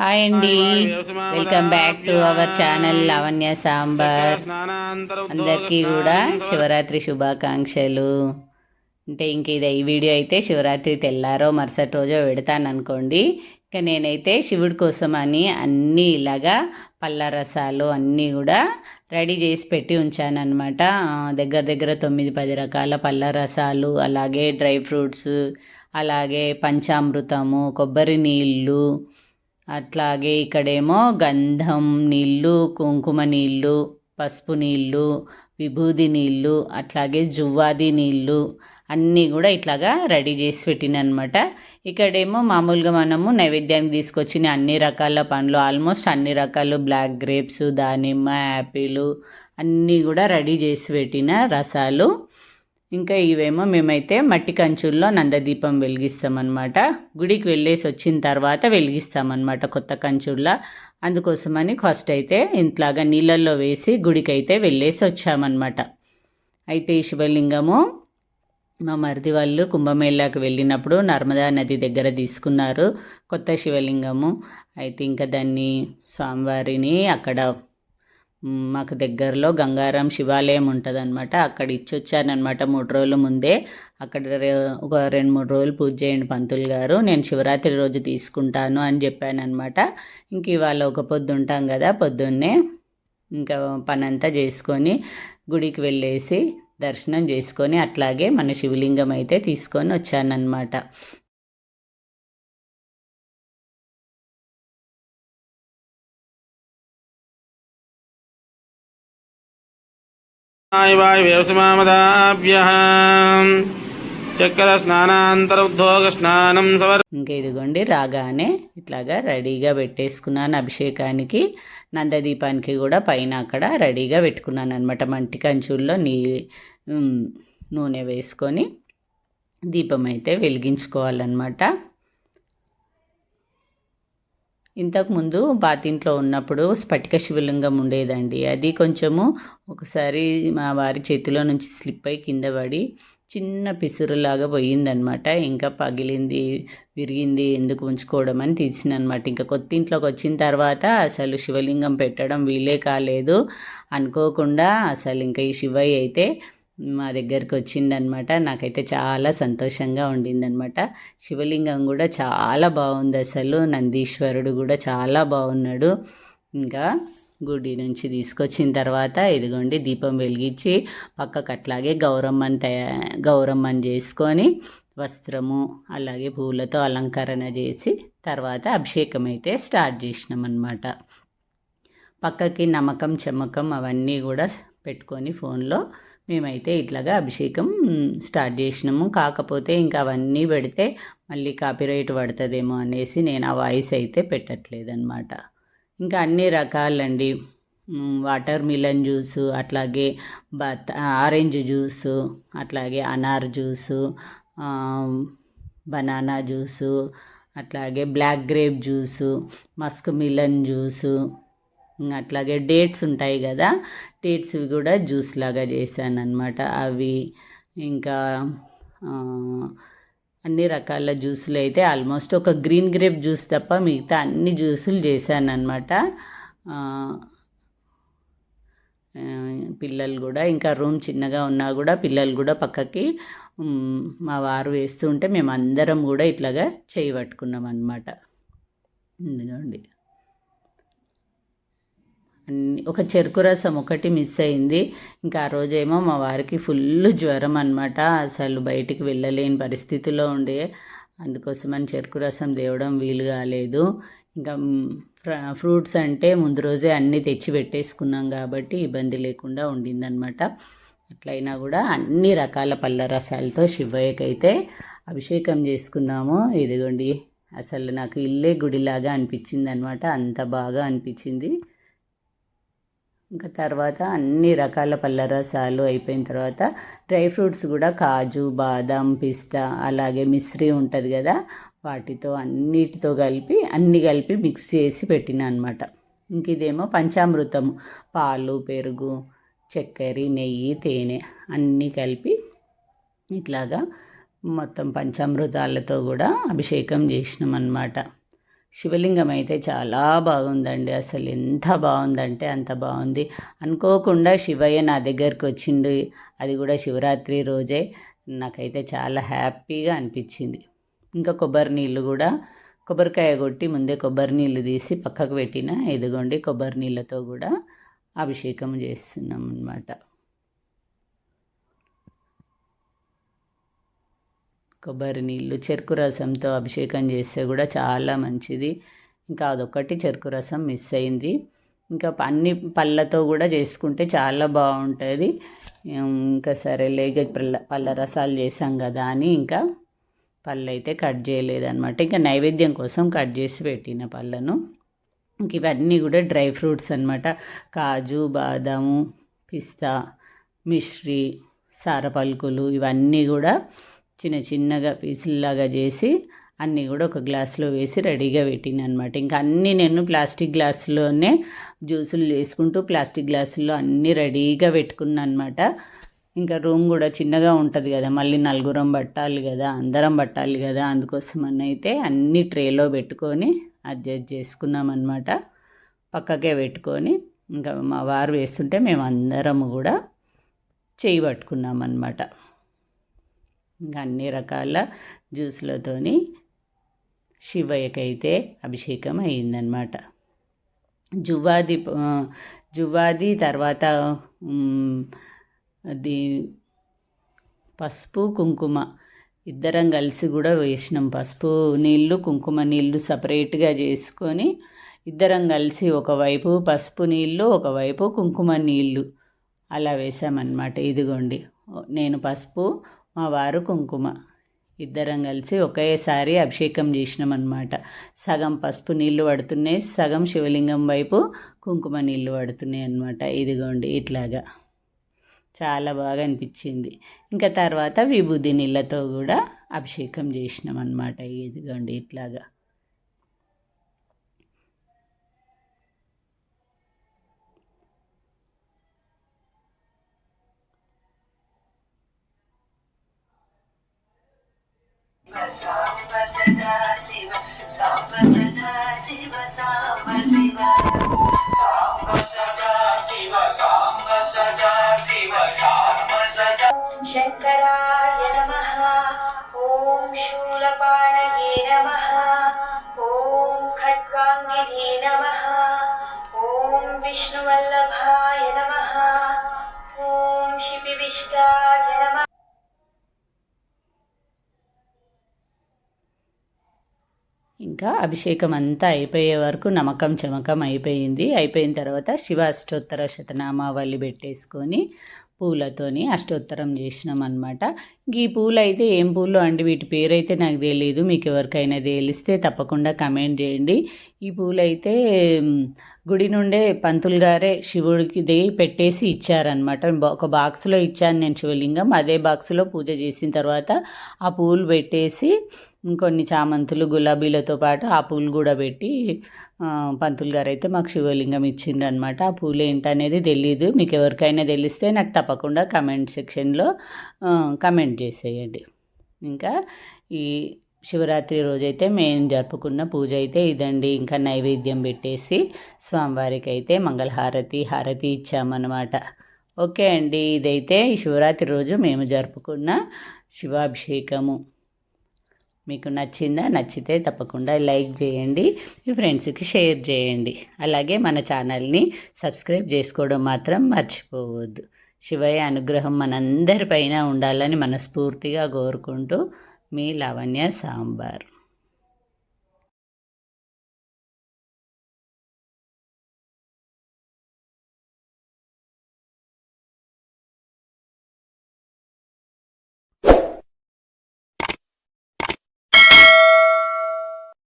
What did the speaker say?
Hi అండి. Welcome back to our channel Lavanya Sambar. అందరికీ కూడా శివరాత్రి శుభాకాంక్షలు. అంటే ఇంక ఇది ఈ వీడియో అయితే శివరాత్రి తెల్లారో మరుసటి రోజో పెడతాను అనుకోండి ఇంకా నేనైతే శివుడి కోసం అని అన్నీ ఇలాగా పళ్ళ రసాలు అన్నీ కూడా రెడీ చేసి పెట్టి ఉంచాను అనమాట దగ్గర దగ్గర తొమ్మిది పది రకాల పళ్ళ రసాలు అలాగే డ్రై ఫ్రూట్స్ అలాగే పంచామృతము కొబ్బరి నీళ్ళు అట్లాగే ఇక్కడేమో గంధం నీళ్ళు కుంకుమ నీళ్ళు పసుపు నీళ్ళు విభూది నీళ్ళు అట్లాగే జువ్వాది నీళ్ళు అన్నీ కూడా ఇట్లాగా రెడీ చేసి పెట్టిన అనమాట ఇక్కడేమో మామూలుగా మనము నైవేద్యానికి తీసుకొచ్చిన అన్ని రకాల పండ్లు ఆల్మోస్ట్ అన్ని రకాలు బ్లాక్ గ్రేప్స్ దానిమ్మ యాపిల్ అన్నీ కూడా రెడీ చేసి పెట్టిన రసాలు. ఇంకా ఇవేమో మేమైతే మట్టి కంచుల్లో నందదీపం వెలిగిస్తామన్నమాట గుడికి వెళ్ళేసి వచ్చిన తర్వాత వెలిగిస్తామన్నమాట కొత్త కంచుల్లో. అందుకోసమని ఫస్ట్ అయితే ఇంట్లాగా నీళ్ళల్లో వేసి గుడికి అయితే వెళ్ళేసి వచ్చామన్నమాట అయితే ఈ శివలింగము మా మరిది వాళ్ళు కుంభమేళాకు వెళ్ళినప్పుడు నర్మదా నది దగ్గర తీసుకున్నారు కొత్త శివలింగము. అయితే ఇంకా దాన్ని స్వామివారిని అక్కడ మాకు దగ్గరలో గంగారాం శివాలయం ఉంటుంది అనమాట అక్కడ ఇచ్చొచ్చానమాట మూడు రోజుల ముందే. అక్కడ ఒక రెండు మూడు రోజులు పూజ చేయండి పంతులు గారు. నేను శివరాత్రి రోజు తీసుకుంటాను అని చెప్పానమాట ఇంక ఇవాళ ఒక పొద్దు ఉంటాం కదా పొద్దున్నే ఇంకా పనంతా చేసుకొని గుడికి వెళ్ళేసి దర్శనం చేసుకొని అట్లాగే మన శివలింగం అయితే తీసుకొని వచ్చానన్నమాట. చక్కెర చక్రస్నానాంతరుద్యోగస్నానం సవర్ ఇంకా ఇదిగోండి రాగానే ఇట్లాగా రెడీగా పెట్టేసుకున్నాను అభిషేకానికి. నందదీపానికి కూడా పైన అక్కడ రెడీగా పెట్టుకున్నాను అనమాట మంటి కంచుల్లో నీ నూనె వేసుకొని దీపం అయితే వెలిగించుకోవాలన్నమాట. ఇంతకుముందు బాతింట్లో ఉన్నప్పుడు స్ఫటిక శివలింగం ఉండేదండి. అది కొంచెము ఒకసారి మా వారి చేతిలో నుంచి స్లిప్ అయి కింద పడి చిన్న పిసురులాగా పోయిందనమాట. ఇంకా పగిలింది విరిగింది ఎందుకు ఉంచుకోవడం అని తీసిననమాట ఇంకా కొత్త ఇంట్లోకి వచ్చిన తర్వాత అసలు శివలింగం పెట్టడం వీలే కాలేదు. అనుకోకుండా అసలు ఇంకా ఈ శివయ్య అయితే మా దగ్గరికి వచ్చిందనమాట నాకైతే చాలా సంతోషంగా ఉండిందనమాట. శివలింగం కూడా చాలా బాగుంది అసలు. నందీశ్వరుడు కూడా చాలా బాగున్నాడు. ఇంకా గుడి నుంచి తీసుకొచ్చిన తర్వాత ఇదిగోండి దీపం వెలిగించి పక్కకు అట్లాగే గౌరమ్మని తయా గౌరమ్మని చేసుకొని వస్త్రము అలాగే పూలతో అలంకరణ చేసి తర్వాత అభిషేకం అయితే స్టార్ట్ చేసినాం అనమాట పక్కకి నమ్మకం చెమ్మకం అవన్నీ కూడా పెట్టుకొని ఫోన్లో మేమైతే ఇట్లాగా అభిషేకం స్టార్ట్ చేసినాము. కాకపోతే ఇంకా అవన్నీ పెడితే మళ్ళీ కాపీరైట్ పడుతుందేమో అనేసి నేను ఆ వాయిస్ అయితే పెట్టట్లేదన్నమాట. ఇంకా అన్ని రకాలండి. వాటర్ మిలన్ జ్యూసు అట్లాగే బత్ ఆరెంజ్ జ్యూసు అట్లాగే అనార్ జ్యూసు బనానా జ్యూసు అట్లాగే black grape juice musk melon juice అట్లాగే డేట్స్ ఉంటాయి కదా డేట్స్ కూడా జ్యూస్ లాగా చేశాను అనమాట అవి ఇంకా అన్ని రకాల జ్యూసులు అయితే ఆల్మోస్ట్ ఒక గ్రీన్ గ్రేప్ జ్యూస్ తప్ప మిగతా అన్ని జ్యూసులు చేశాను అనమాట పిల్లలు కూడా ఇంకా రూమ్ చిన్నగా ఉన్నా కూడా పిల్లలు కూడా పక్కకి మా వారు వేస్తుంటే మేము అందరం కూడా ఇట్లాగా చేయి పట్టుకున్నాం అనమాట ఇదిగోండి. ఒక చెరుకు రసం ఒకటి మిస్ అయింది. ఇంకా ఆ రోజేమో మా వారికి ఫుల్ జ్వరం అనమాట అసలు బయటికి వెళ్ళలేని పరిస్థితిలో ఉండే. అందుకోసమని చెరుకు రసం తేవడం వీలు కాలేదు. ఇంకా ఫ్ర- ఫ్రూట్స్ అంటే ముందు రోజే అన్నీ తెచ్చి పెట్టేసుకున్నాం కాబట్టి ఇబ్బంది లేకుండా ఉండిందనమాట అట్లయినా కూడా అన్ని రకాల పళ్ళ రసాలతో శివయ్యకైతే అభిషేకం చేసుకున్నాము. ఇదిగోండి అసలు నాకు ఇల్లే గుడిలాగా అనిపించింది అనమాట అంత బాగా అనిపించింది. ఇంకా తర్వాత అన్ని రకాల పళ్ళ రసాలు అయిపోయిన తర్వాత డ్రై ఫ్రూట్స్ కూడా కాజు బాదం పిస్తా అలాగే మిశ్రీ ఉంటుంది కదా వాటితో అన్నిటితో కలిపి అన్ని కలిపి మిక్స్ చేసి పెట్టిన అనమాట ఇంక ఇదేమో పంచామృతము పాలు పెరుగు చక్కెర నెయ్యి తేనె అన్నీ కలిపి ఇట్లాగా మొత్తం పంచామృతాలతో కూడా అభిషేకం చేసినాం అన్నమాట శివలింగం అయితే చాలా బాగుందండి. అసలు ఎంత బాగుందంటే అంత బాగుంది. అనుకోకుండా శివయ్య నా దగ్గరికి వచ్చిండు. అది కూడా శివరాత్రి రోజే. నాకైతే చాలా హ్యాపీగా అనిపించింది. ఇంకా కొబ్బరి నీళ్ళు కూడా కొబ్బరికాయ కొట్టి ముందే కొబ్బరి నీళ్ళు తీసి పక్కకు పెట్టిన ఎదుగోండి కొబ్బరి నీళ్ళతో కూడా అభిషేకం చేస్తున్నాం అన్నమాట కొబ్బరి నీళ్ళు చెరుకు రసంతో అభిషేకం చేస్తే కూడా చాలా మంచిది. ఇంకా అదొకటి చెరుకు రసం మిస్ అయింది. ఇంకా అన్ని పళ్ళతో కూడా చేసుకుంటే చాలా బాగుంటుంది. ఇంకా సరే లేక పళ్ళ పళ్ళ రసాలు చేసాం కదా అని ఇంకా పళ్ళు అయితే కట్ చేయలేదన్నమాట. ఇంకా నైవేద్యం కోసం కట్ చేసి పెట్టిన పళ్ళను. ఇంక ఇవన్నీ కూడా డ్రై ఫ్రూట్స్ అనమాట కాజు బాదాము పిస్తా మిశ్రీ సారపలుకులు ఇవన్నీ కూడా చిన్న చిన్నగా పీసుల్లాగా చేసి అన్నీ కూడా ఒక గ్లాసులో వేసి రెడీగా పెట్టిన అనమాట ఇంకా అన్నీ నేను ప్లాస్టిక్ గ్లాసులోనే జ్యూసులు చేసుకుంటూ ప్లాస్టిక్ గ్లాసుల్లో అన్నీ రెడీగా పెట్టుకున్నాను అనమాట ఇంకా రూమ్ కూడా చిన్నగా ఉంటుంది కదా మళ్ళీ నలుగురం పట్టాలి కదా అందరం పట్టాలి కదా అందుకోసం అని అయితే అన్ని ట్రేలో పెట్టుకొని అడ్జస్ట్ చేసుకున్నాం అనమాట పక్కకే పెట్టుకొని ఇంకా మా వారు వేస్తుంటే మేము అందరము కూడా చేయి పట్టుకున్నాం అనమాట ఇంకా అన్ని రకాల జ్యూస్లతోని శివయ్యకైతే అభిషేకం అయిందనమాట జువ్వాది జువ్వాది తర్వాత అది పసుపు కుంకుమ ఇద్దరం కలిసి కూడా వేసినాం. పసుపు నీళ్ళు కుంకుమ నీళ్ళు సపరేట్గా చేసుకొని ఇద్దరం కలిసి ఒకవైపు పసుపు నీళ్ళు ఒకవైపు కుంకుమ నీళ్ళు అలా వేసామన్నమాట. ఇదిగోండి నేను పసుపు మా వారు కుంకుమ. ఇద్దరం కలిసి ఒకేసారి అభిషేకం చేసినామన్నమాట. సగం పసుపు నీళ్ళు పడుతున్నాయి సగం శివలింగం వైపు కుంకుమ నీళ్ళు పడుతున్నాయి అన్నమాట. ఇదిగోండి ఇట్లాగా. చాలా బాగా అనిపించింది. ఇంకా తర్వాత విభూది నీళ్ళతో కూడా అభిషేకం చేసినాం అనమాట ఇదిగోండి ఇట్లాగా. சதா சிவ சாம்ப சதா சிவ சாம்ப சிவ சாம்ப சதா சிவ சாம்ப சதா சிவ சாம்ப சதா சங்கராய நமः ஓம் शूलपाणये नमः ॐ खड्गाङ्गिने नमः ॐ विष्णुवल्लभाय नमः ॐ शिपिविष्टाय ఇంకా అభిషేకం అంతా అయిపోయే వరకు నమ్మకం చమకం అయిపోయింది. అయిపోయిన తర్వాత శివ అష్టోత్తర శతనామావళి పెట్టేసుకొని పూలతోని అష్టోత్తరం చేసినాం అనమాట ఈ పూలు అయితే ఏం పూలు అండి? వీటి పేరు అయితే నాకు తెలియదు మీకు ఎవరికైనా తెలిస్తే తప్పకుండా కమెంట్ చేయండి. ఈ పూలు అయితే గుడి నుండే పంతులు గారే శివుడికి దేవి పెట్టేసి ఇచ్చారనమాట ఒక బాక్స్లో ఇచ్చాను నేను శివలింగం. అదే బాక్స్లో పూజ చేసిన తర్వాత ఆ పూలు పెట్టేసి ఇంకొన్ని చామంతులు గులాబీలతో పాటు ఆ పూలు కూడా పెట్టి పంతులు గారు అయితే మాకు శివలింగం ఇచ్చిండ్రు అనమాట ఆ పూలు ఏంటనేది తెలియదు మీకు ఎవరికైనా తెలిస్తే నాకు తప్పకుండా కమెంట్ సెక్షన్లో కమెంట్ చేసేయండి. ఇంకా ఈ శివరాత్రి రోజైతే మేము జరుపుకున్న పూజ అయితే ఇదండి. ఇంకా నైవేద్యం పెట్టేసి స్వామివారికి అయితే మంగళహారతి హారతి ఇచ్చామన్నమాట. ఓకే అండి. ఇదైతే ఈ శివరాత్రి రోజు మేము జరుపుకున్న శివాభిషేకము. మీకు నచ్చిందా నచ్చితే తప్పకుండా లైక్ చేయండి మీ ఫ్రెండ్స్కి షేర్ చేయండి. అలాగే మన ఛానల్ని సబ్స్క్రైబ్ చేసుకోవడం మాత్రం మర్చిపోవద్దు. శివయ్య అనుగ్రహం మనందరిపైన ఉండాలని మనస్ఫూర్తిగా కోరుకుంటూ మీ లావణ్య సాంబార్.